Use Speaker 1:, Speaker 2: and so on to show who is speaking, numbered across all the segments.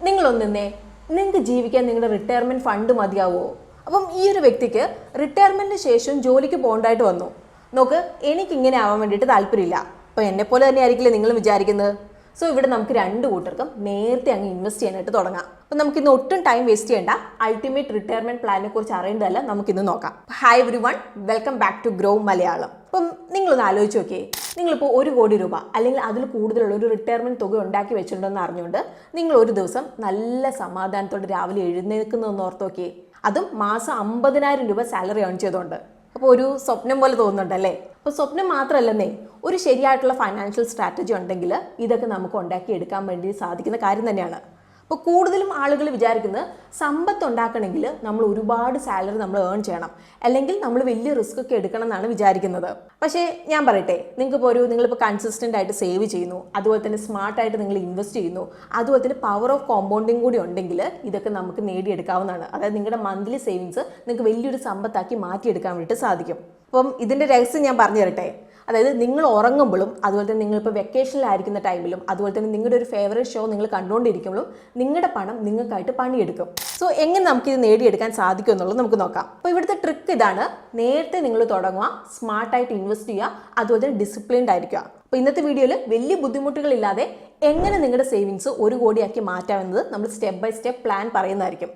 Speaker 1: നിങ്ങളൊന്നിന്നേ നിങ്ങൾക്ക് ജീവിക്കാൻ നിങ്ങളുടെ റിട്ടയർമെന്റ് ഫണ്ട് മതിയാവുമോ അപ്പം ഈ ഒരു വ്യക്തിക്ക് റിട്ടയർമെന്റിന് ശേഷം ജോലിക്ക് പോകേണ്ടതായിട്ട് വന്നു. നോക്ക് എനിക്ക് ഇങ്ങനെ ആവാൻ വേണ്ടിയിട്ട് താല്പര്യമില്ല. അപ്പോൾ എന്നെപ്പോലെ പോലെ തന്നെ ആയിരിക്കില്ലേ നിങ്ങൾ വിചാരിക്കുന്നത്? സോ ഇവിടെ നമുക്ക് രണ്ട് കൂട്ടർക്കും നേരത്തെ അങ്ങ് ഇൻവെസ്റ്റ് ചെയ്യാനായിട്ട് തുടങ്ങാം. അപ്പം നമുക്ക് ഇന്ന് ഒട്ടും ടൈം വേസ്റ്റ് ചെയ്യേണ്ട. അൾട്ടിമേറ്റ് റിട്ടയർമെന്റ് പ്ലാനിനെ കുറിച്ച് അറിയേണ്ടതല്ല. നമുക്കിന്ന് നോക്കാം. Hi everyone welcome back to grow Malayalam അപ്പം നിങ്ങളൊന്ന് ആലോചിച്ച് നോക്കിയേ. നിങ്ങളിപ്പോൾ ഒരു കോടി രൂപ അല്ലെങ്കിൽ അതിൽ കൂടുതലുള്ള ഒരു റിട്ടയർമെന്റ് തുക ഉണ്ടാക്കി വെച്ചിട്ടുണ്ടെന്ന് അറിഞ്ഞുകൊണ്ട് നിങ്ങൾ ഒരു ദിവസം നല്ല സമാധാനത്തോടെ രാവിലെ എഴുന്നേൽക്കുന്നതെന്ന് ഓർത്ത് നോക്കിയേ. അതും മാസം അമ്പതിനായിരം രൂപ സാലറി ഏൺ ചെയ്തുകൊണ്ട് അപ്പോൾ ഒരു സ്വപ്നം പോലെ തോന്നുന്നുണ്ടല്ലേ? അപ്പോൾ സ്വപ്നം മാത്രമല്ലെന്നേ ഒരു ശരിയായിട്ടുള്ള ഫൈനാൻഷ്യൽ സ്ട്രാറ്റജി ഉണ്ടെങ്കിൽ ഇതൊക്കെ നമുക്ക് ഉണ്ടാക്കി എടുക്കാൻ വേണ്ടി സാധിക്കുന്ന കാര്യം തന്നെയാണ്. അപ്പോൾ കൂടുതലും ആളുകൾ വിചാരിക്കുന്നത് സമ്പത്ത് ഉണ്ടാക്കണമെങ്കിൽ നമ്മൾ ഒരുപാട് സാലറി നമ്മൾ ഏൺ ചെയ്യണം. അല്ലെങ്കിൽ നമ്മൾ വലിയ റിസ്ക് ഒക്കെ എടുക്കണം എന്നാണ് വിചാരിക്കുന്നത്. പക്ഷേ ഞാൻ പറയട്ടെ നിങ്ങൾക്ക് ഇപ്പോൾ ഒരു നിങ്ങളിപ്പോൾ കൺസിസ്റ്റന്റ് ആയിട്ട് സേവ് ചെയ്യുന്നു അതുപോലെ തന്നെ സ്മാർട്ടായിട്ട് നിങ്ങൾ ഇൻവെസ്റ്റ് ചെയ്യുന്നു അതുപോലെ തന്നെ പവർ ഓഫ് കോമ്പൗണ്ടിങ് കൂടി ഉണ്ടെങ്കിൽ ഇതൊക്കെ നമുക്ക് നേടിയെടുക്കാവുന്നതാണ്. അതായത് നിങ്ങളുടെ മന്ത്ലി സേവിങ്സ് നിങ്ങൾക്ക് വലിയൊരു സമ്പത്താക്കി മാറ്റിയെടുക്കാൻ വേണ്ടിയിട്ട് സാധിക്കും. അപ്പം ഇതിന്റെ രഹസ്യം ഞാൻ പറഞ്ഞു തരട്ടെ? അതായത് നിങ്ങൾ ഉറങ്ങുമ്പോഴും അതുപോലെ തന്നെ നിങ്ങളിപ്പോൾ വെക്കേഷനിലായിരിക്കുന്ന ടൈമിലും അതുപോലെ തന്നെ നിങ്ങളുടെ ഒരു ഫേവറേറ്റ് ഷോ നിങ്ങൾ കണ്ടുകൊണ്ടിരിക്കുമ്പോഴും നിങ്ങളുടെ പണം നിങ്ങൾക്കായിട്ട് പണിയെടുക്കും. സോ എങ്ങനെ നമുക്കിത് നേടിയെടുക്കാൻ സാധിക്കും എന്നുള്ളത് നമുക്ക് നോക്കാം. അപ്പോൾ ഇവിടുത്തെ ട്രിക്ക് ഇതാണ് നേരത്തെ നിങ്ങൾ തുടങ്ങുക സ്മാർട്ടായിട്ട് ഇൻവെസ്റ്റ് ചെയ്യുക അതുപോലെ തന്നെ ഡിസിപ്ലിൻഡ് ആയിരിക്കുക. അപ്പോൾ ഇന്നത്തെ വീഡിയോയിൽ വലിയ ബുദ്ധിമുട്ടുകളില്ലാതെ എങ്ങനെ നിങ്ങളുടെ സേവിങ്സ് ഒരു കോടിയാക്കി മാറ്റാമെന്നത് നമ്മൾ സ്റ്റെപ്പ് ബൈ സ്റ്റെപ്പ് പ്ലാൻ പറയുന്നതായിരിക്കും.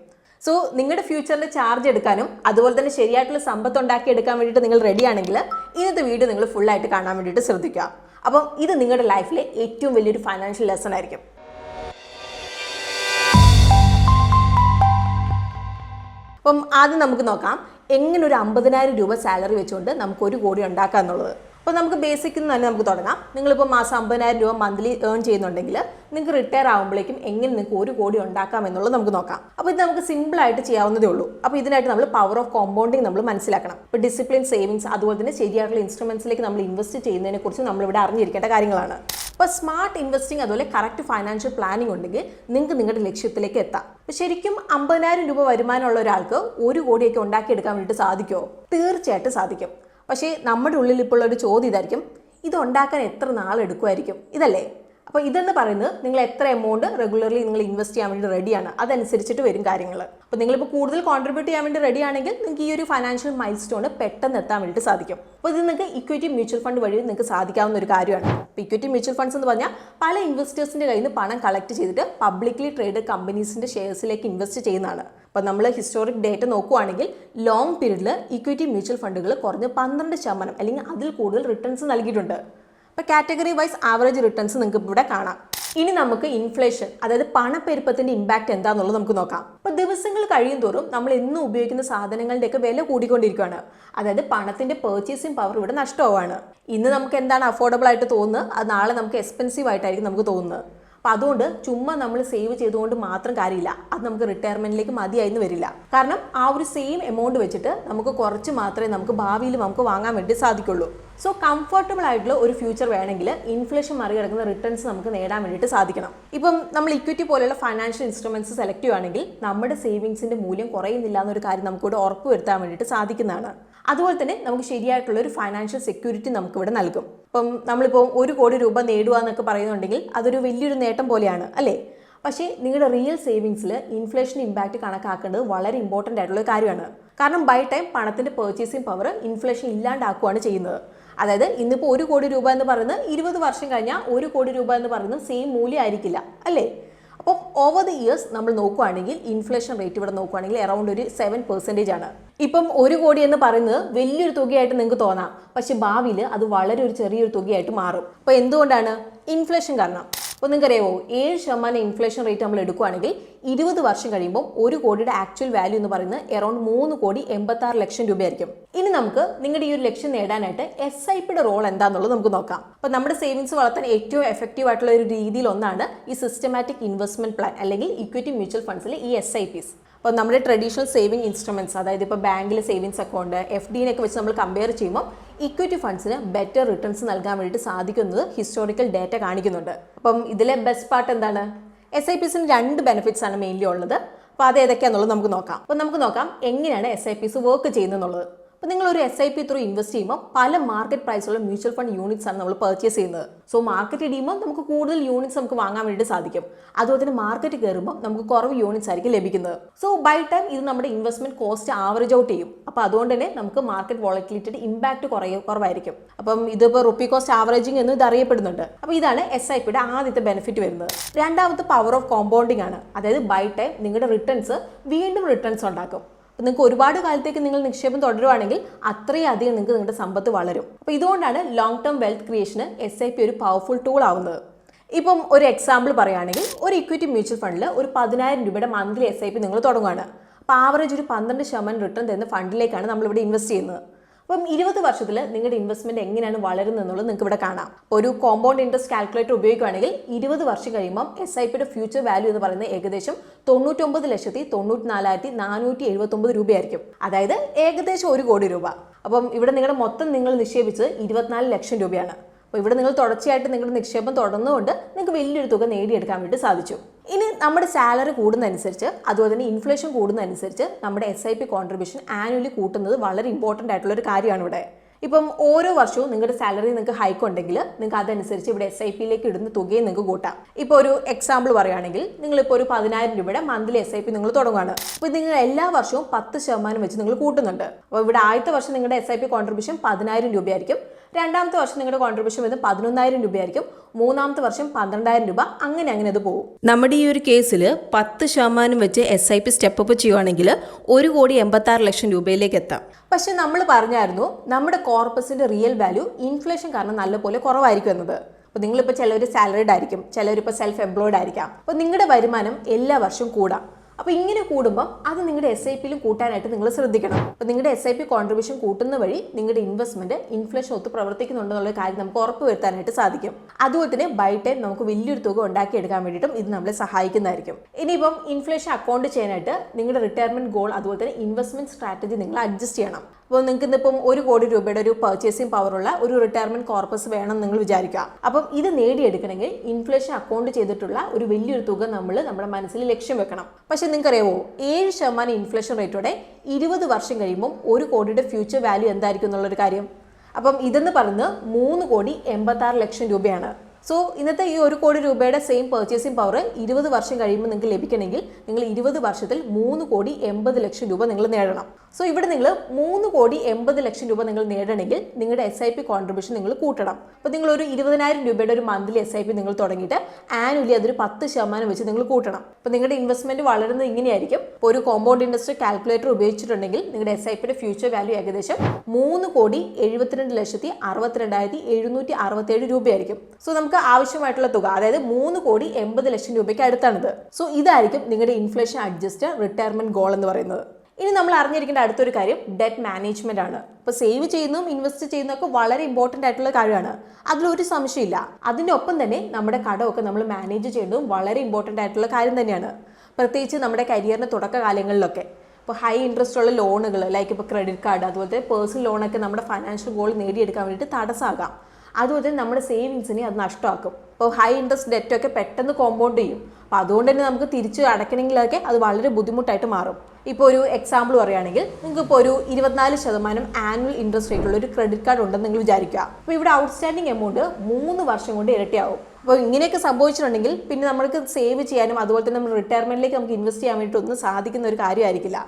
Speaker 1: സോ നിങ്ങളുടെ ഫ്യൂച്ചറിൽ ചാർജ് എടുക്കാനും അതുപോലെ തന്നെ ശരിയായിട്ടുള്ള സമ്പത്ത് ഉണ്ടാക്കി എടുക്കാൻ വേണ്ടിയിട്ട് നിങ്ങൾ റെഡിയാണെങ്കിൽ ഇന്നത്തെ വീഡിയോ നിങ്ങൾ ഫുള്ളായിട്ട് കാണാൻ വേണ്ടിയിട്ട് ശ്രദ്ധിക്കുക. അപ്പം ഇത് നിങ്ങളുടെ ലൈഫിലെ ഏറ്റവും വലിയൊരു ഫൈനാൻഷ്യൽ ലെസൺ ആയിരിക്കും. അപ്പം ആദ്യം നമുക്ക് നോക്കാം എങ്ങനെ ഒരു അമ്പതിനായിരം രൂപ സാലറി വെച്ചുകൊണ്ട് നമുക്ക് ഒരു കോടി ഉണ്ടാക്കാം എന്നുള്ളത്. അപ്പോൾ നമുക്ക് ബേസിക്കിൽ നിന്ന് തന്നെ നമുക്ക് തുടങ്ങാം. നിങ്ങളിപ്പോൾ മാസം അമ്പതിനായിരം രൂപ മന്ത്ലി ഏൺ ചെയ്യുന്നുണ്ടെങ്കിൽ നിങ്ങൾക്ക് റിട്ടയർ ആകുമ്പോഴേക്കും എങ്ങനെ നിങ്ങൾക്ക് ഒരു കോടി ഉണ്ടാക്കാം എന്നുള്ളത് നമുക്ക് നോക്കാം. അപ്പോൾ ഇത് നമുക്ക് സിമ്പിളായിട്ട് ചെയ്യാവുന്നതേ ഉള്ളൂ. അപ്പോൾ ഇതിനായിട്ട് നമ്മൾ പവർ ഓഫ് കോമ്പൗണ്ടിങ് നമ്മൾ മനസ്സിലാക്കണം. ഇപ്പോൾ ഡിസിപ്ലിൻ സേവിങ്സ് അതുപോലെ തന്നെ ശരിയായിട്ടുള്ള ഇൻസ്ട്രുമെൻസിലേക്ക് നമ്മൾ ഇൻവെസ്റ്റ് ചെയ്യുന്നതിനെക്കുറിച്ച് നമ്മളിവിടെ അറിഞ്ഞിരിക്കേണ്ട കാര്യങ്ങളാണ്. അപ്പോൾ സ്മാർട്ട് ഇൻവെസ്റ്റിംഗ് അതുപോലെ കറക്റ്റ് ഫൈനാൻഷ്യൽ പ്ലാനിംഗ് ഉണ്ടെങ്കിൽ നിങ്ങൾക്ക് നിങ്ങളുടെ ലക്ഷ്യത്തിലേക്ക് എത്താം. ശരിക്കും അമ്പതിനായിരം രൂപ വരുമാനമുള്ള ഒരാൾക്ക് ഒരു കോടിയൊക്കെ ഉണ്ടാക്കിയെടുക്കാൻ വേണ്ടിയിട്ട് സാധിക്കുമോ തീർച്ചയായിട്ടും സാധിക്കും. പക്ഷേ നമ്മുടെ ഉള്ളിൽ ഇപ്പോൾ ഒരു ചോദ്യം ഇതായിരിക്കും. ഇത് ഉണ്ടാക്കാൻ എത്ര നാൾ എടുക്കുമായിരിക്കും? ഇതല്ലേ? അപ്പോൾ ഇതെന്ന് പറയുന്നത് നിങ്ങൾ എത്ര എമൗണ്ട് റെഗുലർലി നിങ്ങൾ ഇൻവെസ്റ്റ് ചെയ്യാൻ വേണ്ടി റെഡിയാണ് അതനുസരിച്ചിട്ട് വരും കാര്യങ്ങൾ. അപ്പോൾ നിങ്ങളിപ്പോൾ കൂടുതൽ കോൺട്രിബ്യൂട്ട് ചെയ്യാൻ വേണ്ടി റെഡി ആണെങ്കിൽ നിങ്ങൾക്ക് ഈ ഒരു ഫൈനാൻഷ്യൽ മൈൽ സ്റ്റോണ് പെട്ടെന്ന് എത്താൻ വേണ്ടി സാധിക്കും. അപ്പോൾ ഇത് നിങ്ങൾക്ക് ഇക്വിറ്റി മ്യൂച്വൽ ഫണ്ട് വഴി നിങ്ങൾക്ക് സാധിക്കാവുന്ന ഒരു കാര്യമാണ്. അപ്പോൾ ഇക്വിറ്റി മ്യൂച്വൽ ഫണ്ട്സ് എന്ന് പറഞ്ഞാൽ പല ഇൻവെസ്റ്റേഴ്സിന്റെ കയ്യിൽ നിന്ന് പണം കളക്ട് ചെയ്തിട്ട് പബ്ലിക്ലി ട്രേഡ് കമ്പനീസിന്റെ ഷെയർസിലേക്ക് ഇൻവെസ്റ്റ് ചെയ്യുന്നതാണ്. അപ്പോൾ നമ്മൾ ഹിസ്റ്റോറിക് ഡേറ്റ നോക്കുവാണെങ്കിൽ ലോങ് പീരീഡിൽ ഇക്വിറ്റി മ്യൂച്വൽ ഫണ്ടുകൾ കുറഞ്ഞ് പന്ത്രണ്ട് ശതമാനം അല്ലെങ്കിൽ അതിൽ കൂടുതൽ റിട്ടേൺസ് നൽകിയിട്ടുണ്ട്. അപ്പോൾ കാറ്റഗറി വൈസ് ആവറേജ് റിട്ടേൺസ് നിങ്ങൾക്ക് ഇവിടെ കാണാം. ഇനി നമുക്ക് ഇൻഫ്ലേഷൻ അതായത് പണപ്പെരുപ്പത്തിന്റെ ഇമ്പാക്ട് എന്താണെന്നുള്ളത് നമുക്ക് നോക്കാം. അപ്പോൾ ദിവസങ്ങൾ കഴിയും തോറും നമ്മൾ എന്നും ഉപയോഗിക്കുന്ന സാധനങ്ങളുടെയൊക്കെ വില കൂടിക്കൊണ്ടിരിക്കുകയാണ്. അതായത് പണത്തിന്റെ പേർച്ചേസിങ് പവർ ഇവിടെ നഷ്ടമാവാണ് ഇന്ന് നമുക്ക് എന്താണ് അഫോർഡബിൾ ആയിട്ട് തോന്നുന്നത്? അത് നാളെ നമുക്ക് എക്സ്പെൻസീവ് ആയിട്ടായിരിക്കും നമുക്ക് തോന്നുന്നത്. അപ്പോൾ അതുകൊണ്ട് ചുമ്മാ നമ്മൾ സേവ് ചെയ്തുകൊണ്ട് മാത്രം കാര്യമില്ല. അത് നമുക്ക് റിട്ടയർമെന്റിലേക്ക് മതിയായിരുന്നു വരില്ല. കാരണം ആ ഒരു സെയിം എമൗണ്ട് വെച്ചിട്ട് നമുക്ക് കുറച്ച് മാത്രമേ നമുക്ക് ഭാവിയിൽ നമുക്ക് വാങ്ങാൻ വേണ്ടി സാധിക്കുള്ളൂ. സോ കംഫർട്ടബിൾ ആയിട്ടുള്ള ഒരു ഫ്യൂച്ചർ വേണമെങ്കിൽ ഇൻഫ്ലേഷൻ മറികടക്കുന്ന റിട്ടേൺസ് നമുക്ക് നേടാൻ വേണ്ടിയിട്ട് സാധിക്കണം. ഇപ്പം നമ്മൾ ഇക്വിറ്റി പോലെയുള്ള ഫൈനാൻഷ്യൽ ഇൻസ്ട്രുമെന്റ്സ് സെലക്ട് ചെയ്യുകയാണെങ്കിൽ നമ്മുടെ സേവിങ്സിന്റെ മൂല്യം കുറയുന്നില്ല എന്നൊരു കാര്യം നമുക്കിവിടെ ഉറപ്പുവരുത്താൻ വേണ്ടിയിട്ട് സാധിക്കുന്നതാണ്. അതുപോലെ തന്നെ നമുക്ക് ശരിയായിട്ടുള്ള ഒരു ഫൈനാൻഷ്യൽ സെക്യൂരിറ്റി നമുക്ക് ഇവിടെ നൽകും. ഇപ്പം നമ്മളിപ്പോൾ ഒരു കോടി രൂപ നേടുക എന്നൊക്കെ പറയുന്നുണ്ടെങ്കിൽ അതൊരു വലിയൊരു നേട്ടം പോലെയാണ് അല്ലേ? പക്ഷേ നിങ്ങളുടെ റിയൽ സേവിങ്സിൽ ഇൻഫ്ലേഷൻ ഇമ്പാക്റ്റ് കണക്കാക്കേണ്ടത് വളരെ ഇമ്പോർട്ടന്റ് ആയിട്ടുള്ള കാര്യമാണ്. കാരണം ബൈ ടൈം പണത്തിന്റെ പർച്ചേസിംഗ് പവർ ഇൻഫ്ലേഷൻ ഇല്ലാണ്ടാക്കുകയാണ് ചെയ്യുന്നത്. അതായത് ഇന്നിപ്പോൾ ഒരു കോടി രൂപ എന്ന് പറയുന്നത് ഇരുപത് വർഷം കഴിഞ്ഞാൽ ഒരു കോടി രൂപ എന്ന് പറയുന്നത് സെയിം മൂല്യം ആയിരിക്കില്ല അല്ലേ? അപ്പം ഓവർ ദി ഇയേഴ്സ് നമ്മൾ നോക്കുകയാണെങ്കിൽ ഇൻഫ്ലേഷൻ റേറ്റ് ഇവിടെ നോക്കുകയാണെങ്കിൽ അറൗണ്ട് ഒരു സെവൻ പെർസെന്റേജ് ആണ്. ഇപ്പം ഒരു കോടി എന്ന് പറയുന്നത് വലിയൊരു തുകയായിട്ട് നിങ്ങൾക്ക് തോന്നാം. പക്ഷെ ഭാവിയിൽ അത് വളരെ ഒരു ചെറിയൊരു തുകയായിട്ട് മാറും. അപ്പോൾ എന്തുകൊണ്ടാണ്? ഇൻഫ്ലേഷൻ കാരണം. അപ്പോൾ നിങ്ങൾക്കറിയാമോ ഏഴ് ശതമാനം ഇൻഫ്ലേഷൻ റേറ്റ് നമ്മൾ എടുക്കുകയാണെങ്കിൽ ഇരുപത് വർഷം കഴിയുമ്പോൾ ഒരു കോടിയുടെ ആക്ച്വൽ വാല്യൂ എന്ന് പറയുന്നത് എറൗണ്ട് മൂന്ന് കോടി എൺപത്തി ലക്ഷം രൂപയായിരിക്കും. ഇനി നമുക്ക് നിങ്ങളുടെ ഈ ഒരു ലക്ഷ്യം നേടാനായിട്ട് എസ് ഐ പിയുടെ റോൾ എന്താണെന്നുള്ളത് നമുക്ക് നോക്കാം. അപ്പോൾ നമ്മുടെ സേവിങ്സ് വളർത്താൻ ഏറ്റവും എഫക്റ്റീവ് ആയിട്ടുള്ള ഒരു രീതിയിൽ ഒന്നാണ് ഈ സിസ്റ്റമാറ്റിക് ഇൻവെസ്റ്റ്മെന്റ് പ്ലാൻ അല്ലെങ്കിൽ ഇക്വിറ്റി മ്യൂച്വൽ ഫണ്ട്സിലെ ഈ എസ് ഐ പിസ് അപ്പോൾ നമ്മുടെ ട്രഡീഷണൽ സേവിങ് ഇൻസ്ട്രുമെന്റ്സ് അതായത് ഇപ്പോൾ ബാങ്കിലെ സേവിങ്സ് അക്കൗണ്ട് എഫ് ഡിനൊക്കെ വെച്ച് നമ്മൾ കമ്പയർ ചെയ്യുമ്പോൾ ഇക്വിറ്റി ഫണ്ട്സിന് ബെറ്റർ റിട്ടേൺസ് നൽകാൻ വേണ്ടിയിട്ട് സാധിക്കുന്നത് ഹിസ്റ്റോറിക്കൽ ഡേറ്റ കാണിക്കുന്നുണ്ട്. അപ്പം ഇതിലെ ബെസ്റ്റ് പാർട്ട് എന്താണ്? എസ് ഐ പിസിന് രണ്ട് ബെനിഫിറ്റ്സ് ആണ് മെയിൻലി ഉള്ളത്. അപ്പോൾ അത് ഏതൊക്കെയാണെന്നുള്ളത് നമുക്ക് നോക്കാം. അപ്പോൾ നമുക്ക് നോക്കാം എങ്ങനെയാണ് എസ് ഐ പിസ് വർക്ക് ചെയ്യുന്നത് അപ്പോൾ നിങ്ങൾ ഒരു S I P through invest ചെയ്യുമ്പോൾ പല മാർക്കറ്റ് പ്രൈസുള്ള മ്യൂച്വൽ ഫണ്ട് യൂണിറ്റ്സ് ആണ് നമ്മൾ പർച്ചേസ് ചെയ്യുന്നത്. സോ മാർക്കറ്റ് ഇടിയുമ്പോൾ നമുക്ക് കൂടുതൽ യൂണിറ്റ്സ് നമുക്ക് വാങ്ങാൻ വേണ്ടി സാധിക്കും. അതുപോലെ തന്നെ മാർക്കറ്റ് കയറുമ്പോൾ നമുക്ക് കുറവ് യൂണിറ്റ്സ് ആയിരിക്കും ലഭിക്കുന്നത്. സോ ബൈ ടൈം ഇത് നമ്മുടെ ഇൻവെസ്റ്റ്മെന്റ് കോസ്റ്റ് ആവറേജ് ഔട്ട് ചെയ്യും. അപ്പോൾ അതുകൊണ്ട് തന്നെ നമുക്ക് മാർക്കറ്റ് വോളറ്റിലിറ്റിയുടെ ഇമ്പാക്ട് കുറയ കുറവായിരിക്കും. അപ്പം ഇതിപ്പോൾ റുപ്പി കോസ്റ്റ് ആവറേജിംഗ് എന്ന് ഇത് അറിയപ്പെടുന്നുണ്ട്. അപ്പോൾ ഇതാണ് എസ് ഐ പിയുടെ ആദ്യത്തെ ബെനിഫിറ്റ് വരുന്നത്. രണ്ടാമത്തെ പവർ ഓഫ് കോമ്പൗണ്ടിങ് ആണ്. അതായത് ബൈ ടൈം നിങ്ങളുടെ റിട്ടേൺസ് വീണ്ടും റിട്ടേൺസ് ഉണ്ടാക്കും. അപ്പോൾ നിങ്ങൾക്ക് ഒരുപാട് കാലത്തേക്ക് നിങ്ങൾ നിക്ഷേപം തുടരുവാണെങ്കിൽ അത്രയും അധികം നിങ്ങൾക്ക് നിങ്ങളുടെ സമ്പത്ത് വളരും. അപ്പോൾ ഇതുകൊണ്ടാണ് ലോങ് ടേം വെൽത്ത് ക്രിയേഷന് എസ് ഐ പി ഒരു പവർഫുൾ ടൂൾ ആവുന്നത്. ഇപ്പം ഒരു എക്സാമ്പിൾ പറയുകയാണെങ്കിൽ ഒരു ഇക്വിറ്റി മ്യൂച്വൽ ഫണ്ടിൽ ഒരു പതിനായിരം രൂപയുടെ മന്ത്ലി എസ് ഐ പി നിങ്ങൾ തുടങ്ങുകയാണ്. അപ്പോൾ ആവറേജ് ഒരു പന്ത്രണ്ട് ശതമാനം റിട്ടേൺ തരുന്ന ഫണ്ടിലേക്കാണ് നമ്മളിവിടെ ഇൻവെസ്റ്റ് ചെയ്യുന്നത്. അപ്പം ഇരുപത് വർഷത്തിൽ നിങ്ങളുടെ ഇൻവെസ്റ്റ്മെന്റ് എങ്ങനെയാണ് വളരുന്നത് എന്നുള്ളത് നിങ്ങൾക്ക് ഇവിടെ കാണാം. ഒരു കോമ്പൗണ്ട് ഇൻട്രസ്റ്റ് കാൽക്കുലേറ്റർ ഉപയോഗിക്കുകയാണെങ്കിൽ ഇരുപത് വർഷം കഴിയുമ്പോൾ എസ് ഐ പിയുടെ ഫ്യൂച്ചർ വാല്യൂ എന്ന് പറയുന്നത് ഏകദേശം തൊണ്ണൂറ്റൊമ്പത് ലക്ഷത്തി തൊണ്ണൂറ്റി നാലായിരത്തി നാനൂറ്റി എഴുപത്തൊമ്പത് രൂപയായിരിക്കും. അതായത് ഏകദേശം ഒരു കോടി രൂപ. അപ്പം ഇവിടെ നിങ്ങളുടെ മൊത്തം നിങ്ങൾ നിക്ഷേപിച്ചത് ഇരുപത്തിനാല് ലക്ഷം രൂപയാണ്. അപ്പോൾ ഇവിടെ നിങ്ങൾ തുടർച്ചയായിട്ട് നിങ്ങളുടെ നിക്ഷേപം തുടർന്നുകൊണ്ട് നിങ്ങൾക്ക് വലിയൊരു തുക നേടിയെടുക്കാൻ വേണ്ടി സാധിച്ചു. ഇനി നമ്മുടെ സാലറി കൂടുന്നതനുസരിച്ച് അതുപോലെ തന്നെ ഇൻഫ്ലേഷൻ കൂടുന്നതനുസരിച്ച് നമ്മുടെ S I P contribution annually കൂട്ടുന്നത് വളരെ ഇമ്പോർട്ടന്റ് ആയിട്ടുള്ള ഒരു കാര്യമാണ് ഇവിടെ. ഇപ്പം ഓരോ വർഷവും നിങ്ങളുടെ സാലറി നിങ്ങൾക്ക് ഹൈക്ക് ഉണ്ടെങ്കിൽ നിങ്ങൾക്ക് അതനുസരിച്ച് ഇവിടെ എസ് ഐ പിയിലേക്ക് ഇടുന്ന തുകയും നിങ്ങൾക്ക് കൂട്ടാം. ഇപ്പോൾ ഒരു എക്സാമ്പിൾ പറയുകയാണെങ്കിൽ നിങ്ങളിപ്പോൾ ഒരു പതിനായിരം രൂപയുടെ മന്ത്ലി എസ് ഐ പി നിങ്ങൾ തുടങ്ങുകയാണ്. അപ്പോൾ നിങ്ങൾ എല്ലാ വർഷവും പത്ത് ശതമാനം വെച്ച് നിങ്ങൾ കൂട്ടുന്നുണ്ട്. അപ്പോൾ ഇവിടെ ആദ്യത്തെ വർഷം നിങ്ങളുടെ എസ് ഐ പി കോൺട്രിബ്യൂഷൻ പതിനായിരം രൂപയായിരിക്കും. രണ്ടാമത്തെ വർഷം നിങ്ങളുടെ കോൺട്രിബ്യൂഷൻ വരുന്നത് പതിനൊന്നായിരം രൂപയായിരിക്കും. മൂന്നാമത്തെ വർഷം പന്ത്രണ്ടായിരം രൂപ. അങ്ങനെ അങ്ങനെ അത് പോകും.
Speaker 2: നമ്മുടെ ഈ ഒരു കേസിൽ പത്ത് ശതമാനം വെച്ച് S I P step up ചെയ്യുവാണെങ്കിൽ ഒരു കോടി എൺപത്തി ആറ് ലക്ഷം രൂപയിലേക്ക് എത്താം.
Speaker 1: പക്ഷെ നമ്മൾ പറഞ്ഞായിരുന്നു നമ്മുടെ കോർപ്പസിന്റെ റിയൽ വാല്യൂ ഇൻഫ്ലേഷൻ കാരണം നല്ലപോലെ കുറവായിരിക്കും എന്നത്. അപ്പോൾ നിങ്ങളിപ്പോൾ ചിലർ സാലറിഡ് ആയിരിക്കും ചിലവരിപ്പോൾ സെൽഫ് എംപ്ലോയിഡ് ആയിരിക്കാം. അപ്പോൾ നിങ്ങളുടെ വരുമാനം എല്ലാ വർഷവും കൂടാം. അപ്പോൾ ഇങ്ങനെ കൂടുമ്പോൾ അത് നിങ്ങളുടെ എസ് ഐ പിയിലും കൂട്ടാനായിട്ട് നിങ്ങൾ ശ്രദ്ധിക്കണം. അപ്പോൾ നിങ്ങളുടെ എസ് ഐ പി കോൺട്രിബ്യൂഷൻ കൂട്ടുന്ന വഴി നിങ്ങളുടെ ഇൻവെസ്റ്റ്മെന്റ് ഇൻഫ്ലേഷൻ ഒത്ത് പ്രവർത്തിക്കുന്നുണ്ടെന്നുള്ള കാര്യം നമുക്ക് ഉറപ്പ് വരുത്താനായിട്ട് സാധിക്കും. അതുപോലെ തന്നെ ബൈ ടൈം നമുക്ക് വലിയൊരു തുക ഉണ്ടാക്കിയെടുക്കാൻ വേണ്ടിയിട്ടും ഇത് നമ്മളെ സഹായിക്കുന്നതായിരിക്കും. ഇനിയിപ്പം ഇൻഫ്ലേഷൻ അക്കൗണ്ട് ചെയ്യാനായിട്ട് നിങ്ങളുടെ റിട്ടയർമെന്റ് ഗോൾ അതുപോലെ തന്നെ ഇൻവെസ്റ്റ്മെന്റ് സ്ട്രാറ്റജി നിങ്ങൾ അഡ്ജസ്റ്റ് ചെയ്യണം. അപ്പോൾ നിങ്ങൾക്ക് ഇന്നിപ്പം ഒരു കോടി രൂപയുടെ ഒരു പർച്ചേസിംഗ് പവറുള്ള ഒരു റിട്ടയർമെന്റ് കോർപ്പസ് വേണം നിങ്ങൾ വിചാരിക്കുക. അപ്പം ഇത് നേടിയെടുക്കണമെങ്കിൽ ഇൻഫ്ലേഷൻ അക്കൗണ്ട് ചെയ്തിട്ടുള്ള ഒരു വലിയൊരു തുക നമ്മൾ നമ്മുടെ മനസ്സിൽ ലക്ഷ്യം വെക്കണം. പക്ഷെ നിങ്ങൾക്കറിയാവോ ഏഴ് ശതമാനം ഇൻഫ്ലേഷൻ റേറ്റോടെ ഇരുപത് വർഷം കഴിയുമ്പോൾ ഒരു കോടിയുടെ ഫ്യൂച്ചർ വാല്യൂ എന്തായിരിക്കും എന്നുള്ളൊരു കാര്യം. അപ്പം ഇതെന്ന് പറയുന്നത് മൂന്ന് കോടി എൺപത്തി ആറ് ലക്ഷം രൂപയാണ്. സോ ഇന്നത്തെ ഈ ഒരു കോടി രൂപയുടെ സെയിം പർച്ചേസിംഗ് പവർ ഇരുപത് വർഷം കഴിയുമ്പോൾ നിങ്ങൾക്ക് ലഭിക്കണമെങ്കിൽ നിങ്ങൾ ഇരുപത് വർഷത്തിൽ മൂന്ന് കോടി എൺപത് ലക്ഷം രൂപ നിങ്ങൾ നേടണം. സോ ഇവിടെ നിങ്ങൾ മൂന്ന് കോടി എൺപത് ലക്ഷം രൂപ നിങ്ങൾ നേടണമെങ്കിൽ നിങ്ങളുടെ എസ് ഐ പി കോൺട്രിബ്യൂഷൻ നിങ്ങൾ കൂട്ടണം. അപ്പോൾ നിങ്ങൾ ഒരു ഇരുപതിനായിരം രൂപയുടെ ഒരു മന്ത്ലി എസ് ഐ പി നിങ്ങൾ തുടങ്ങിയിട്ട് ആനുവലി അതൊരു പത്ത് ശതമാനം വെച്ച് നിങ്ങൾ കൂട്ടണം. അപ്പോൾ നിങ്ങളുടെ ഇൻവെസ്റ്റ്മെന്റ് വളരുന്നത് ഇങ്ങനെയായിരിക്കും. ഇപ്പോൾ ഒരു കോമ്പൗണ്ട് ഇൻട്രസ്റ്റ് കാൽക്കുലേറ്റർ ഉപയോഗിച്ചിട്ടുണ്ടെങ്കിൽ നിങ്ങളുടെ എസ് ഐ പിയുടെ ഫ്യൂച്ചർ വാല്യൂ ഏകദേശം മൂന്ന് കോടി എഴുപത്തിരണ്ട് ലക്ഷത്തി അറുപത്തിരണ്ടായിരത്തി എഴുന്നൂറ്റി അറുപത്തേഴ് രൂപയായിരിക്കും. സോ നമുക്ക് ആവശ്യമായിട്ടുള്ള തുക അതായത് മൂന്ന് കോടി എൺപത് ലക്ഷം രൂപയ്ക്ക് അടുത്താണിത്. സോ ഇതായിരിക്കും നിങ്ങളുടെ ഇൻഫ്ലേഷൻ അഡ്ജസ്റ്റ് റിട്ടയർമെന്റ് ഗോൾ എന്ന് പറയുന്നത്. ഇനി നമ്മൾ അറിഞ്ഞിരിക്കേണ്ട അടുത്തൊരു കാര്യം ഡെറ്റ് മാനേജ്മെന്റ് ആണ്. ഇപ്പോൾ സേവ് ചെയ്യുന്നതും ഇൻവെസ്റ്റ് ചെയ്യുന്നതൊക്കെ വളരെ ഇമ്പോർട്ടന്റ് ആയിട്ടുള്ള കാര്യമാണ്. അതിലൊരു സംശയമില്ല. അതിനൊപ്പം തന്നെ നമ്മുടെ കടമൊക്കെ നമ്മൾ മാനേജ് ചെയ്യേണ്ടതും വളരെ ഇമ്പോർട്ടന്റ് ആയിട്ടുള്ള കാര്യം തന്നെയാണ്. പ്രത്യേകിച്ച് നമ്മുടെ കരിയറിന്റെ തുടക്കകാലങ്ങളിലൊക്കെ ഇപ്പോൾ ഹൈ ഇൻട്രസ്റ്റ് ഉള്ള ലോണുകൾ ലൈക്ക് ഇപ്പോൾ ക്രെഡിറ്റ് കാർഡ് അതുപോലത്തെ പേഴ്സണൽ ലോണൊക്കെ നമ്മുടെ ഫൈനാൻഷ്യൽ ഗോൾ നേടിയെടുക്കാൻ വേണ്ടിയിട്ട് തടസ്സമാകാം. അതുപോലെ തന്നെ നമ്മുടെ സേവിങ്സിനെ അത് നഷ്ടമാക്കും. ഇപ്പോൾ ഹൈ ഇൻട്രസ്റ്റ് ഡെറ്റ് ഒക്കെ പെട്ടെന്ന് കോമ്പൗണ്ട് ചെയ്യും. അപ്പോൾ അതുകൊണ്ട് തന്നെ നമുക്ക് തിരിച്ച് അടയ്ക്കണമെങ്കിലൊക്കെ അത് വളരെ ബുദ്ധിമുട്ടായിട്ട് മാറും. ഇപ്പോൾ ഒരു എക്സാമ്പിൾ പറയുകയാണെങ്കിൽ നിങ്ങൾക്ക് ഇപ്പോൾ ഒരു ഇരുപത്തിനാല് ശതമാനം ആനുവൽ ഇൻട്രസ്റ്റ് റേറ്റുള്ള ഒരു ക്രെഡിറ്റ് കാർഡ് ഉണ്ടെന്ന് നിങ്ങൾ വിചാരിക്കുക. അപ്പോൾ ഇവിടെ ഔട്ട്സ്റ്റാൻഡിങ് എമൗണ്ട് മൂന്ന് വർഷം കൊണ്ട് ഇരട്ടിയാവും. അപ്പോൾ ഇങ്ങനെയൊക്കെ സംഭവിച്ചിട്ടുണ്ടെങ്കിൽ പിന്നെ നമ്മൾക്ക് സേവ് ചെയ്യാനും അതുപോലെ തന്നെ നമ്മൾ റിട്ടയർമെന്റിലേക്ക് നമുക്ക് ഇൻവെസ്റ്റ് ചെയ്യാൻ വേണ്ടിയിട്ടൊന്നും സാധിക്കുന്ന ഒരു കാര്യമായിരിക്കില്ല.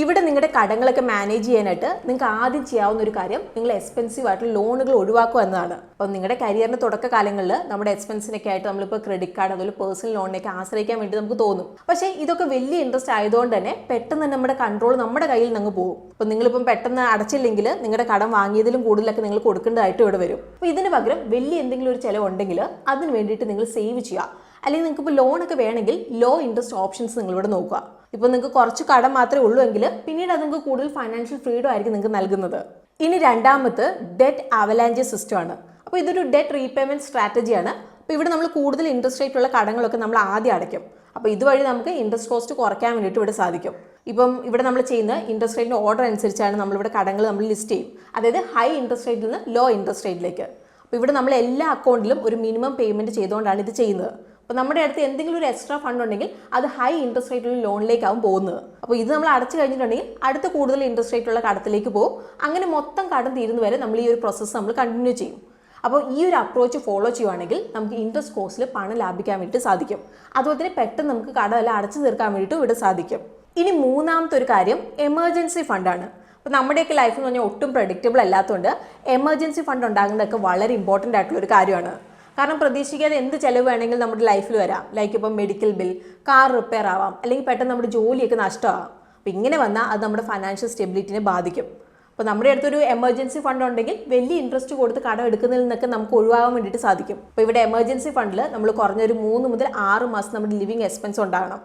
Speaker 1: ഇവിടെ നിങ്ങളുടെ കടങ്ങളൊക്കെ മാനേജ് ചെയ്യാനായിട്ട് നിങ്ങൾക്ക് ആദ്യം ചെയ്യാവുന്ന ഒരു കാര്യം നിങ്ങൾ എക്സ്പെൻസീവ് ആയിട്ടുള്ള ലോണുകൾ ഒഴിവാക്കുക എന്നതാണ്. അപ്പം നിങ്ങളുടെ കരിയറിന്റെ തുടക്ക കാലങ്ങളിൽ നമ്മുടെ എക്സ്പെൻസിനൊക്കെ ആയിട്ട് നമ്മളിപ്പോൾ ക്രെഡിറ്റ് കാർഡ് അതുപോലെ പേഴ്സണൽ ലോണിനൊക്കെ ആശ്രയിക്കാൻ വേണ്ടി നമുക്ക് തോന്നും. പക്ഷേ ഇതൊക്കെ വലിയ ഇൻട്രസ്റ്റ് ആയതുകൊണ്ട് തന്നെ പെട്ടെന്ന് നമ്മുടെ കൺട്രോൾ നമ്മുടെ കയ്യിൽ നിന്ന് പോകും. അപ്പം നിങ്ങളിപ്പം പെട്ടെന്ന് അടച്ചില്ലെങ്കിൽ നിങ്ങളുടെ കടം വാങ്ങിയതിലും കൂടുതലൊക്കെ നിങ്ങൾ കൊടുക്കേണ്ടതായിട്ട് ഇവിടെ വരും. അപ്പോൾ ഇതിന് പകരം വലിയ എന്തെങ്കിലും ഒരു ചിലവുണ്ടെങ്കിൽ അതിന് വേണ്ടിയിട്ട് നിങ്ങൾ സേവ് ചെയ്യുക. അല്ലെങ്കിൽ നിങ്ങൾക്ക് ഇപ്പോൾ ലോണൊക്കെ വേണമെങ്കിൽ ലോ ഇൻട്രസ്റ്റ് ഓപ്ഷൻസ് നിങ്ങളിവിടെ നോക്കുക. ഇപ്പോൾ നിങ്ങൾക്ക് കുറച്ച് കടം മാത്രമേ ഉള്ളൂ എങ്കിൽ പിന്നീട് അത് നിങ്ങൾക്ക് കൂടുതൽ ഫൈനാൻഷ്യൽ ഫ്രീഡം ആയിരിക്കും നിങ്ങൾക്ക് നൽകുന്നത്. ഇനി രണ്ടാമത് ഡെറ്റ് അവലാഞ്ച് സിസ്റ്റം ആണ്. അപ്പോൾ ഇതൊരു ഡെറ്റ് റീപേയ്മെന്റ് സ്ട്രാറ്റജിയാണ് അപ്പോൾ ഇവിടെ നമ്മൾ കൂടുതൽ ഇൻട്രസ്റ്റ് റേറ്റ് ഉള്ള കടങ്ങളൊക്കെ നമ്മൾ ആദ്യം അടയ്ക്കും. അപ്പോൾ ഇതുവഴി നമുക്ക് ഇൻട്രസ്റ്റ് കോസ്റ്റ് കുറയ്ക്കാൻ വേണ്ടിയിട്ട് ഇവിടെ സാധിക്കും. ഇപ്പം ഇവിടെ നമ്മൾ ചെയ്യുന്ന ഇൻട്രസ്റ്റ് റേറ്റിന്റെ ഓർഡർ അനുസരിച്ചാണ് നമ്മളിവിടെ കടങ്ങൾ നമ്മൾ ലിസ്റ്റ് ചെയ്യും. അതായത് ഹൈ ഇൻട്രസ്റ്റ് റേറ്റിൽ നിന്ന് ലോ ഇൻട്രസ്റ്റ് റേറ്റിലേക്ക് അപ്പോൾ ഇവിടെ നമ്മൾ എല്ലാ അക്കൗണ്ടിലും ഒരു മിനിമം പേയ്മെന്റ് ചെയ്തുകൊണ്ടാണ് ഇത് ചെയ്യുന്നത്. അപ്പോൾ നമ്മുടെ അടുത്ത് എന്തെങ്കിലും ഒരു എക്സ്ട്രാ ഫണ്ട് ഉണ്ടെങ്കിൽ അത് ഹൈ ഇൻട്രസ്റ്റ് റേറ്റുള്ള ലോണിലേക്കാവും പോകുന്നത്. അപ്പോൾ ഇത് നമ്മൾ അടച്ചു കഴിഞ്ഞിട്ടുണ്ടെങ്കിൽ അടുത്ത കൂടുതൽ ഇൻട്രസ്റ്റ് റേറ്റുള്ള കടത്തിലേക്ക് പോകും. അങ്ങനെ മൊത്തം കടം തീരുന്ന വരെ നമ്മൾ ഈ ഒരു പ്രോസസ്സ് നമ്മൾ കണ്ടിന്യൂ ചെയ്യും. അപ്പോൾ ഈ ഒരു അപ്രോച്ച് ഫോളോ ചെയ്യുവാണെങ്കിൽ നമുക്ക് ഇൻട്രസ്റ്റ് കോസ്റ്റിൽ പണം ലാഭിക്കാൻ വേണ്ടി സാധിക്കും. അതുപോലെ തന്നെ പെട്ടെന്ന് നമുക്ക് കടമെല്ലാം അടച്ചു തീർക്കാൻ വേണ്ടിയിട്ട് ഇവിടെ സാധിക്കും. ഇനി മൂന്നാമത്തെ ഒരു കാര്യം എമർജൻസി ഫണ്ടാണ് അപ്പോൾ നമ്മുടെയൊക്കെ ലൈഫ് എന്ന് പറഞ്ഞാൽ ഒട്ടും പ്രഡിക്റ്റബിൾ അല്ലാത്തതുകൊണ്ട് എമർജൻസി ഫണ്ട് ഉണ്ടാകുന്നതൊക്കെ വളരെ ഇമ്പോർട്ടന്റ് ആയിട്ടുള്ള ഒരു കാര്യമാണ്. കാരണം പ്രതീക്ഷിക്കാതെ എന്ത് ചിലവ് വേണമെങ്കിലും നമ്മുടെ ലൈഫിൽ വരാം. ലൈക്ക് ഇപ്പം മെഡിക്കൽ ബിൽ കാർ റിപ്പയർ ആവാം. അല്ലെങ്കിൽ പെട്ടെന്ന് നമ്മുടെ ജോലിയൊക്കെ നഷ്ടമാവാം. അപ്പോൾ ഇങ്ങനെ വന്നാൽ അത് നമ്മുടെ ഫൈനാൻഷ്യൽ സ്റ്റെബിലിറ്റിനെ ബാധിക്കും. അപ്പോൾ നമ്മുടെ അടുത്തൊരു എമർജൻസി ഫണ്ട് ഉണ്ടെങ്കിൽ വലിയ ഇൻട്രസ്റ്റ് കൊടുത്ത് കടം എടുക്കുന്നതിൽ നിന്നൊക്കെ നമുക്ക് ഒഴിവാകാൻ വേണ്ടിയിട്ട് സാധിക്കും. അപ്പോൾ ഇവിടെ എമർജൻസി ഫണ്ടിൽ നമ്മൾ കുറഞ്ഞൊരു മൂന്ന് മുതൽ ആറ് മാസം നമ്മുടെ ലിവിങ് എക്സ്പെൻസ് ഉണ്ടാകണം.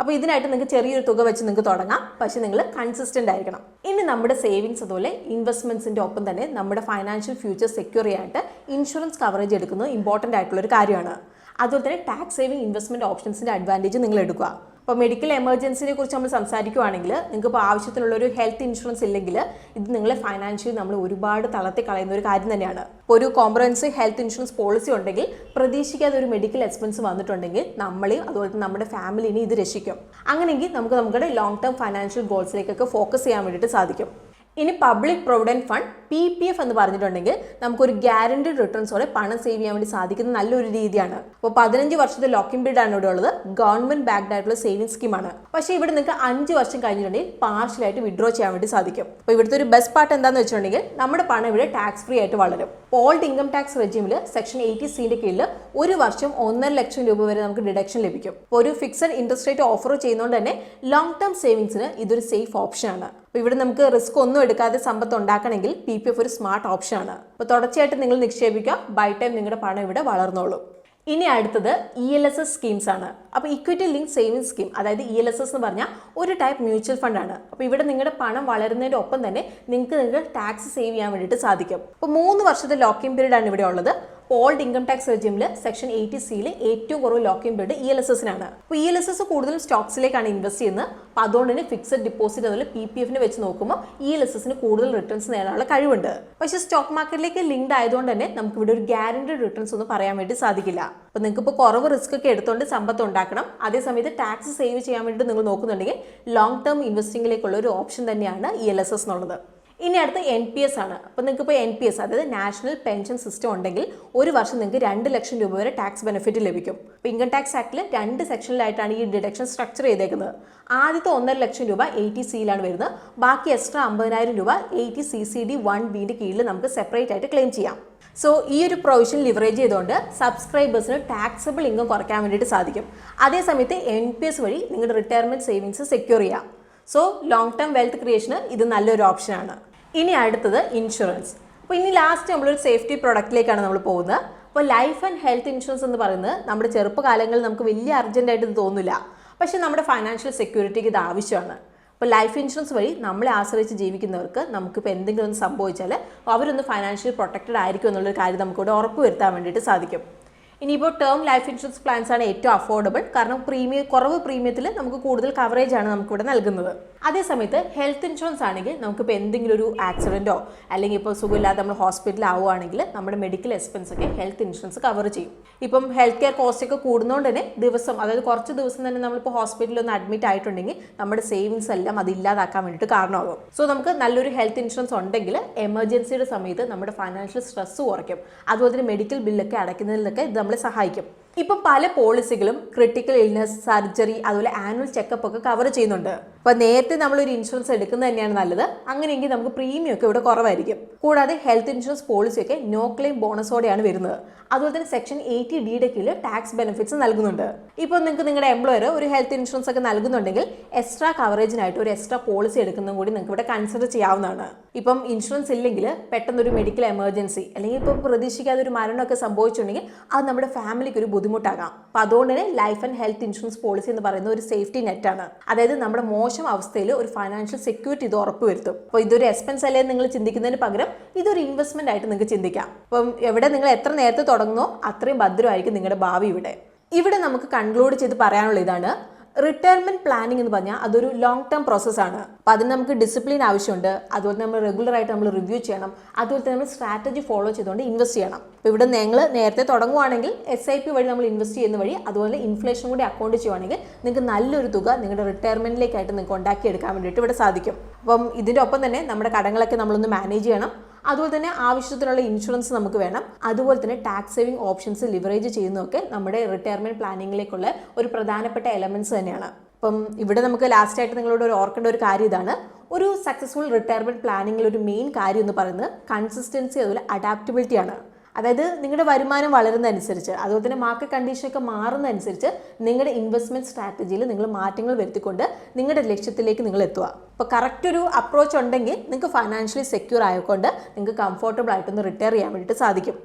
Speaker 1: അപ്പോൾ ഇതിനായിട്ട് നിങ്ങൾക്ക് ചെറിയൊരു തുക വെച്ച് നിങ്ങൾക്ക് തുടങ്ങാം. പക്ഷേ നിങ്ങൾ കൺസിസ്റ്റന്റ് ആയിരിക്കണം. ഇനി നമ്മുടെ സേവിങ്സ് അതുപോലെ ഇൻവെസ്റ്റ്മെന്റ്സിന്റെ ഒപ്പം തന്നെ നമ്മുടെ ഫൈനാൻഷ്യൽ ഫ്യൂച്ചർ സെക്യൂർ ചെയ്യാനായിട്ട് ഇൻഷുറൻസ് കവറേജ് എടുക്കുന്നത് ഇമ്പോർട്ടന്റ് ആയിട്ടുള്ള ഒരു കാര്യമാണ്. അതുപോലെ തന്നെ ടാക്സ് സേവിംഗ് ഇൻവെസ്റ്റ്മെന്റ് ഓപ്ഷൻസിന്റെ അഡ്വാന്റേജ് നിങ്ങൾ എടുക്കുക. അപ്പോൾ മെഡിക്കൽ എമർജൻസിനെ കുറിച്ച് നമ്മൾ സംസാരിക്കുകയാണെങ്കിൽ നിങ്ങൾക്ക് ഇപ്പോൾ ആവശ്യത്തിനുള്ള ഒരു ഹെൽത്ത് ഇൻഷുറൻസ് ഇല്ലെങ്കിൽ ഇത് നിങ്ങളെ ഫൈനാൻഷ്യലി നമ്മൾ ഒരുപാട് തളർത്തി കളയുന്ന ഒരു കാര്യം തന്നെയാണ്. ഇപ്പോൾ ഒരു കോംപ്രഹെൻസീവ് ഹെൽത്ത് ഇൻഷുറൻസ് പോളിസി ഉണ്ടെങ്കിൽ പ്രതീക്ഷിക്കാതെ ഒരു മെഡിക്കൽ എക്സ്പെൻസ് വന്നിട്ടുണ്ടെങ്കിൽ നമ്മളെയും അതുപോലെ തന്നെ നമ്മുടെ ഫാമിലിനെ ഇത് രക്ഷിക്കും. അങ്ങനെയെങ്കിൽ നമുക്ക് നമ്മുടെ ലോങ് ടേം ഫൈനാൻഷ്യൽ ഗോൾസിലേക്കൊക്കെ ഫോക്കസ് ചെയ്യാൻ വേണ്ടിയിട്ട് സാധിക്കും. ഇനി public provident fund P P F എന്ന് പറഞ്ഞിട്ടുണ്ടെങ്കിൽ നമുക്കൊരു ഗ്യാരണ്ടീഡ് റിട്ടേൺസോടെ പണം സേവ് ചെയ്യാൻ വേണ്ടി സാധിക്കുന്ന നല്ലൊരു രീതിയാണ്. അപ്പോൾ പതിനഞ്ച് വർഷത്തെ ലോക്കിംഗ് പീരീഡ് ആണ് ഇവിടെ ഉള്ളത്. ഗവൺമെന്റ് ബാക്ക്ഡ് ആയിട്ടുള്ള സേവിങ്സ് സ്കീമാണ് പക്ഷേ ഇവിടെ നിങ്ങൾക്ക് അഞ്ച് വർഷം കഴിഞ്ഞിട്ടുണ്ടെങ്കിൽ പാർഷ്യലായിട്ട് വിഡ്രോ ചെയ്യാൻ വേണ്ടി സാധിക്കും. അപ്പോൾ ഇവിടുത്തെ ഒരു ബെസ്റ്റ് പാർട്ട് എന്താണെന്ന് വെച്ചിട്ടുണ്ടെങ്കിൽ നമ്മുടെ പണം ഇവിടെ ടാക്സ് ഫ്രീ ആയിട്ട് വളരും. ഓൾഡ് ഇൻകം ടാക്സ് റെജിമിൽ സെക്ഷൻ എയ്റ്റി സിന്റെ കീഴിൽ ഒരു വർഷം ഒന്നര ലക്ഷം രൂപ വരെ നമുക്ക് ഡിഡക്ഷൻ ലഭിക്കും. ഒരു ഫിക്സഡ് ഇൻട്രസ്റ്റ് റേറ്റ് ഓഫർ ചെയ്യുന്നതുകൊണ്ട് തന്നെ ലോങ് ടേം സേവിങ്സിന് ഇതൊരു സേഫ് ഓപ്ഷനാണ് അപ്പോൾ ഇവിടെ നമുക്ക് റിസ്ക് ഒന്നും എടുക്കാതെ സമ്പത്ത് ഉണ്ടാക്കണമെങ്കിൽ പി പി എഫ് ഒരു സ്മാർട്ട് ഓപ്ഷനാണ് അപ്പോൾ തുടർച്ചയായിട്ട് നിങ്ങൾ നിക്ഷേപിക്കുക. ബൈ ടൈം നിങ്ങളുടെ പണം ഇവിടെ വളർന്നോളും. ഇനി അടുത്തത് E L S S schemes ആണ്. അപ്പോൾ ഇക്വിറ്റി ലിങ്ക് സേവിംഗ് സ്കീം അതായത് ഇ എൽ എസ് എസ് എന്ന് പറഞ്ഞാൽ ഒരു ടൈപ്പ് മ്യൂച്വൽ ഫണ്ടാണ് അപ്പോൾ ഇവിടെ നിങ്ങളുടെ പണം വളരുന്നതിന്റെ ഒപ്പം തന്നെ നിങ്ങൾക്ക് നിങ്ങൾക്ക് ടാക്സ് സേവ് ചെയ്യാൻ വേണ്ടിയിട്ട് സാധിക്കും. അപ്പോൾ മൂന്ന് വർഷത്തെ ലോക്കിംഗ് പീരീഡ് ആണ് ഇവിടെ ഉള്ളത്. ഓൾഡ് ഇൻകം ടാക്സ് റെജിമിൽ സെക്ഷൻ എയ്റ്റി സിയിൽ ഏറ്റവും കുറവ് locking period E L S എസിനാണ് അപ്പോൾ ഇ എൽ എസ് എസ് കൂടുതലും സ്റ്റോക്സിലേക്കാണ് ഇൻവെസ്റ്റ് ചെയ്യുന്നത്. അപ്പോൾ അതുകൊണ്ട് തന്നെ ഫിക്സഡ് ഡിപ്പോസിറ്റ് അതുപോലെ പി പി എഫിനെ വെച്ച് നോക്കുമ്പോൾ ഇ എൽ എസ് എസിന് കൂടുതൽ റിട്ടേൺസ് നേടാനുള്ള കഴിവുണ്ട്. പക്ഷേ സ്റ്റോക്ക് മാർക്കറ്റിലേക്ക് ലിങ്ക്ഡ് ആയതുകൊണ്ട് തന്നെ നമുക്ക് ഇവിടെ ഒരു ഗ്യാരണ്ടഡ് റിട്ടേൺസ് ഒന്നും പറയാൻ വേണ്ടി സാധിക്കില്ല. അപ്പോൾ നിങ്ങൾക്ക് കുറവ് റിസ്ക് ഒക്കെ എടുത്തുകൊണ്ട് സമ്പത്ത് ഉണ്ടാക്കണം. അതേസമയത്ത് ടാക്സ് സേവ് ചെയ്യാൻ വേണ്ടി നിങ്ങൾ നോക്കുന്നുണ്ടെങ്കിൽ ലോങ് ടേം ഇൻവെസ്റ്റിംഗിലേക്കുള്ള ഒരു ഓപ്ഷൻ തന്നെയാണ് ഇ എൽ എസ് എസ് എന്നുള്ളത്. ഇനി അടുത്ത് എൻ പി എസ് ആണ്. അപ്പോൾ നിങ്ങൾക്ക് ഇപ്പോൾ എൻ പി എസ് അതായത് നാഷണൽ പെൻഷൻ സിസ്റ്റം ഉണ്ടെങ്കിൽ ഒരു വർഷം നിങ്ങൾക്ക് രണ്ട് ലക്ഷം രൂപ വരെ ടാക്സ് ബെനിഫിറ്റ് ലഭിക്കും. അപ്പോൾ ഇൻകം ടാക്സ് ആക്ടിൽ രണ്ട് സെക്ഷനിലായിട്ടാണ് ഈ ഡിഡക്ഷൻ സ്ട്രക്ചർ ചെയ്തേക്കുന്നത്. ആദ്യത്തെ ഒന്നര ലക്ഷം രൂപ എയ്റ്റി സിയിലാണ് വരുന്നത്. ബാക്കി എക്സ്ട്രാ അമ്പതിനായിരം രൂപ eighty C C D one ബിന്റെ കീഴിൽ നമുക്ക് സെപ്പറേറ്റ് ആയിട്ട് ക്ലെയിം ചെയ്യാം. സോ ഈ ഒരു പ്രൊവിഷൻ ലിവറേജ് ചെയ്തുകൊണ്ട് സബ്സ്ക്രൈബേഴ്സിന് ടാക്സബിൾ ഇൻകം കുറയ്ക്കാൻ വേണ്ടിയിട്ട് സാധിക്കും. അതേസമയത്ത് എൻ പി എസ് വഴി നിങ്ങളുടെ റിട്ടയർമെന്റ് സേവിങ്സ് സെക്യൂർ ചെയ്യാം. സോ ലോങ് ടേം വെൽത്ത് ക്രിയേഷന് ഇത് നല്ലൊരു ഓപ്ഷനാണ് ഇനി അടുത്തത് ഇൻഷുറൻസ് അപ്പോൾ ഇനി ലാസ്റ്റ് നമ്മളൊരു സേഫ്റ്റി പ്രൊഡക്റ്റിലേക്കാണ് നമ്മൾ പോകുന്നത്. അപ്പോൾ ലൈഫ് ആൻഡ് ഹെൽത്ത് ഇൻഷുറൻസ് എന്ന് പറയുന്നത് നമ്മുടെ ചെറുപ്പകാലങ്ങളിൽ നമുക്ക് വലിയ അർജന്റായിട്ട് ഇത് തോന്നില്ല. പക്ഷേ നമ്മുടെ ഫൈനാൻഷ്യൽ സെക്യൂരിറ്റിക്ക് ഇത് ആവശ്യമാണ്. അപ്പോൾ ലൈഫ് ഇൻഷുറൻസ് വഴി നമ്മളെ ആശ്രയിച്ച് ജീവിക്കുന്നവർക്ക് നമുക്കിപ്പോൾ എന്തെങ്കിലും ഒന്ന് സംഭവിച്ചാൽ അവരൊന്ന് ഫൈനാൻഷ്യലി പ്രൊട്ടക്റ്റഡ് ആയിരിക്കും എന്നുള്ളൊരു കാര്യം നമുക്കിവിടെ ഉറപ്പ് വരുത്താൻ വേണ്ടിയിട്ട് സാധിക്കും. ഇനിയിപ്പോൾ ടേം ലൈഫ് ഇൻഷുറൻസ് പ്ലാൻസ് ആണ് ഏറ്റവും അഫോർഡബിൾ കാരണം പ്രീമിയം കുറവ് പ്രീമിയത്തിൽ നമുക്ക് കൂടുതൽ കവറേജ് ആണ് നമുക്കിവിടെ നൽകുന്നത്. അതേസമയത്ത് ഹെൽത്ത് ഇൻഷുറൻസ് ആണെങ്കിൽ നമുക്കിപ്പോൾ എന്തെങ്കിലും ഒരു ആക്സിഡന്റോ അല്ലെങ്കിൽ ഇപ്പോൾ സുഖമില്ലാതെ നമ്മൾ ഹോസ്പിറ്റലിൽ ആവുകയാണെങ്കിൽ നമ്മുടെ മെഡിക്കൽ എക്സ്പെൻസ് ഒക്കെ ഹെൽത്ത് ഇൻഷുറൻസ് കവർ ചെയ്യും. ഇപ്പം ഹെൽത്ത് കെയർ കോസ്റ്റ് ഒക്കെ കൂടുന്നതുകൊണ്ട് തന്നെ ദിവസം അതായത് കുറച്ച് ദിവസം തന്നെ നമ്മളിപ്പോൾ ഹോസ്പിറ്റലിൽ ഒന്ന് അഡ്മിറ്റ് ആയിട്ടുണ്ടെങ്കിൽ നമ്മുടെ സേവിങ്സ് എല്ലാം അത് ഇല്ലാതാക്കാൻ വേണ്ടിയിട്ട് കാരണമാകും. സോ നമുക്ക് നല്ലൊരു ഹെൽത്ത് ഇൻഷുറൻസ് ഉണ്ടെങ്കിൽ എമർജൻസിയുടെ സമയത്ത് നമ്മുടെ ഫൈനാൻഷ്യൽ സ്ട്രെസ് കുറയ്ക്കും. അതുപോലെ തന്നെ മെഡിക്കൽ ബില്ലൊക്കെ അടയ്ക്കുന്നതിലൊക്കെ ഇത് നമ്മളെ സഹായിക്കും. ഇപ്പം പല പോളിസികളും ക്രിട്ടിക്കൽ ഇൽനെസ് സർജറി അതുപോലെ ആനുവൽ ചെക്കപ്പ് ഒക്കെ കവർ ചെയ്യുന്നുണ്ട്. അപ്പോൾ നേരത്തെ ഒരു ഇൻഷുറൻസ് എടുക്കുന്നത് തന്നെയാണ് നല്ലത്. അങ്ങനെയെങ്കിൽ നമുക്ക് പ്രീമിയം ഒക്കെ ഇവിടെ കുറവായിരിക്കും. കൂടാതെ ഹെൽത്ത് ഇൻഷുറൻസ് പോളിസിയൊക്കെ നോ ക്ലെയിം ബോണസോടെയാണ് വരുന്നത്. അതുപോലെ തന്നെ സെക്ഷൻ എയ്റ്റി ഡിയുടെ കീഴിൽ ടാക്സ് ബെനിഫിറ്റ്സ് നൽകുന്നുണ്ട്. ഇപ്പോൾ നിങ്ങൾക്ക് നിങ്ങളുടെ എംപ്ലോയർ ഒരു ഹെൽത്ത് ഇൻഷുറൻസ് ഒക്കെ നൽകുന്നുണ്ടെങ്കിൽ എക്സ്ട്രാ കവറേജിനായിട്ട് ഒരു എക്സ്ട്രാ പോളിസി എടുക്കുന്നതും കൂടി നിങ്ങൾക്ക് ഇവിടെ കൺസിഡർ ചെയ്യാവുന്നതാണ്. ഇപ്പം ഇൻഷുറൻസ് ഇല്ലെങ്കിൽ പെട്ടെന്ന് ഒരു മെഡിക്കൽ എമർജൻസി അല്ലെങ്കിൽ ഇപ്പോൾ പ്രതീക്ഷിക്കാതെ ഒരു മരണമൊക്കെ സംഭവിച്ചിട്ടുണ്ടെങ്കിൽ അത് നമ്മുടെ ഫാമിലിക്ക് ഒരു ബുദ്ധിമുട്ടാകാം. അപ്പോൾ അതുകൊണ്ട് തന്നെ life and health insurance policy എന്ന് പറയുന്ന ഒരു സേഫ്റ്റി നെറ്റ് ആണ്. അതായത് നമ്മുടെ മോശം അവസ്ഥയിൽ ഒരു ഫൈനാൻഷ്യൽ സെക്യൂരിറ്റി ഇത് ഉറപ്പുവരുത്തും അപ്പോൾ ഇതൊരു എക്സ്പെൻസ് അല്ലേ നിങ്ങൾ ചിന്തിക്കുന്നതിന് പകരം ഇതൊരു ഇൻവെസ്റ്റ്മെന്റ് ആയിട്ട് നിങ്ങൾക്ക് ചിന്തിക്കാം. അപ്പം എവിടെ നിങ്ങൾ എത്ര നേരത്തെ തുടങ്ങുന്നോ അത്രയും ഭദ്രമായിരിക്കും നിങ്ങളുടെ ഭാവി ഇവിടെ. ഇവിടെ നമുക്ക് കൺക്ലൂഡ് ചെയ്ത് പറയാനുള്ള ഇതാണ് റിട്ടയർമെന്റ് പ്ലാനിംഗ് എന്ന് പറഞ്ഞാൽ അതൊരു ലോങ് ടേം പ്രോസസ്സാണ് അപ്പോൾ അതിന് നമുക്ക് ഡിസിപ്ലിൻ ആവശ്യമുണ്ട്. അതുപോലെ നമ്മൾ റെഗുലർ ആയിട്ട് നമ്മൾ റിവ്യൂ ചെയ്യണം. അതുപോലെ തന്നെ നമ്മൾ സ്ട്രാറ്റജി ഫോളോ ചെയ്തുകൊണ്ട് ഇൻവെസ്റ്റ് ചെയ്യണം. അപ്പോൾ ഇവിടെ നിങ്ങൾ നേരത്തെ തുടങ്ങുവാണെങ്കിൽ എസ് ഐ പി വഴി നമ്മൾ ഇൻവെസ്റ്റ് ചെയ്യുന്ന വഴി അതുപോലെ ഇൻഫ്ലേഷൻ കൂടി അക്കൗണ്ട് ചെയ്യുവാണെങ്കിൽ നിങ്ങൾക്ക് നല്ലൊരു തുക നിങ്ങളുടെ റിട്ടയർമെന്റിലേക്കായിട്ട് നിങ്ങൾക്ക് ഉണ്ടാക്കിയെടുക്കാൻ വേണ്ടിയിട്ട് ഇവിടെ സാധിക്കും. അപ്പം ഇതിന്റെ ഒപ്പം തന്നെ നമ്മുടെ കടങ്ങളൊക്കെ നമ്മളൊന്ന് മാനേജ് ചെയ്യണം. അതുപോലെ തന്നെ ആവശ്യത്തിനുള്ള ഇൻഷുറൻസ് നമുക്ക് വേണം. അതുപോലെ തന്നെ ടാക്സ് സേവിംഗ് ഓപ്ഷൻസ് ലിവറേജ് ചെയ്യുന്നതൊക്കെ നമ്മുടെ റിട്ടയർമെന്റ് പ്ലാനിങ്ങിലേക്കുള്ള ഒരു പ്രധാനപ്പെട്ട എലമെന്റ്സ് തന്നെയാണ്. അപ്പം ഇവിടെ നമുക്ക് ലാസ്റ്റ് ആയിട്ട് നിങ്ങളോട് ഒരു ഓർക്കേണ്ട ഒരു കാര്യം ഇതാണ്. ഒരു സക്സസ്ഫുൾ റിട്ടയർമെന്റ് പ്ലാനിങ്ങിൽ ഒരു മെയിൻ കാര്യം എന്ന് പറയുന്നത് കൺസിസ്റ്റൻസി അതുപോലെ അഡാപ്റ്റബിലിറ്റി ആണ്. അതായത് നിങ്ങളുടെ വരുമാനം വളരുന്നതനുസരിച്ച് അതുപോലെ തന്നെ മാർക്കറ്റ് കണ്ടീഷനൊക്കെ മാറുന്നതനുസരിച്ച് നിങ്ങളുടെ ഇൻവെസ്റ്റ്മെന്റ് സ്ട്രാറ്റജിയിൽ നിങ്ങൾ മാറ്റങ്ങൾ വരുത്തിക്കൊണ്ട് നിങ്ങളുടെ ലക്ഷ്യത്തിലേക്ക് നിങ്ങൾ എത്തുക. അപ്പോൾ കറക്റ്റ് ഒരു അപ്രോച്ച് ഉണ്ടെങ്കിൽ നിങ്ങൾക്ക് ഫൈനാൻഷ്യലി സെക്യൂർ ആയതുകൊണ്ട് നിങ്ങൾക്ക് കംഫർട്ടബിൾ ആയിട്ടൊന്ന് റിട്ടയർ ചെയ്യാൻ വേണ്ടിയിട്ട് സാധിക്കും.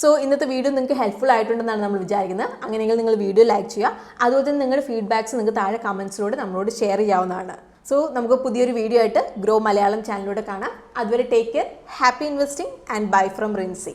Speaker 1: സോ ഇന്നത്തെ വീഡിയോ നിങ്ങൾക്ക് ഹെൽപ്ഫുൾ ആയിട്ടുണ്ടെന്നാണ് നമ്മൾ വിചാരിക്കുന്നത്. അങ്ങനെയെങ്കിൽ നിങ്ങൾ വീഡിയോ ലൈക്ക് ചെയ്യുക. അതുപോലെ തന്നെ നിങ്ങളുടെ ഫീഡ്ബാക്സ് നിങ്ങൾക്ക് താഴെ കമൻസിലൂടെ നമ്മളോട് ഷെയർ ചെയ്യാവുന്നതാണ്. സോ നമുക്ക് പുതിയൊരു വീഡിയോ ആയിട്ട് ഗ്രോ മലയാളം ചാനലിലൂടെ കാണാം. അതുവരെ take care happy investing and bye from Rincy